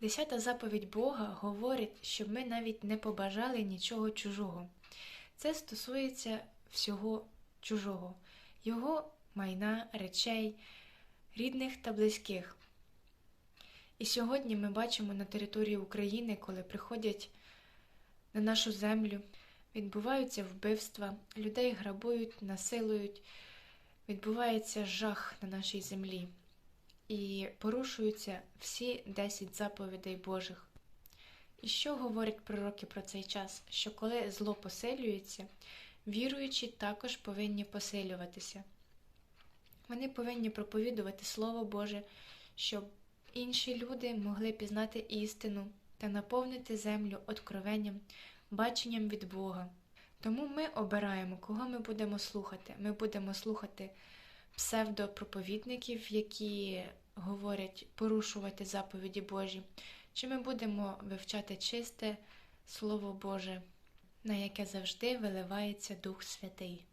Десята заповідь Бога говорить, щоб ми навіть не побажали нічого чужого. Це стосується всього чужого, його майна, речей, рідних та близьких. І сьогодні ми бачимо на території України, коли приходять на нашу землю, відбуваються вбивства, людей грабують, насилують, відбувається жах на нашій землі і порушуються всі 10 заповідей Божих. І що говорять пророки про цей час? Що коли зло посилюється, віруючі також повинні посилюватися. Вони повинні проповідувати Слово Боже, щоб інші люди могли пізнати істину та наповнити землю откровенням, баченням від Бога. Тому ми обираємо, кого ми будемо слухати. Ми будемо слухати псевдопроповідників, які говорять порушувати заповіді Божі, чи ми будемо вивчати чисте Слово Боже, на яке завжди виливається Дух Святий.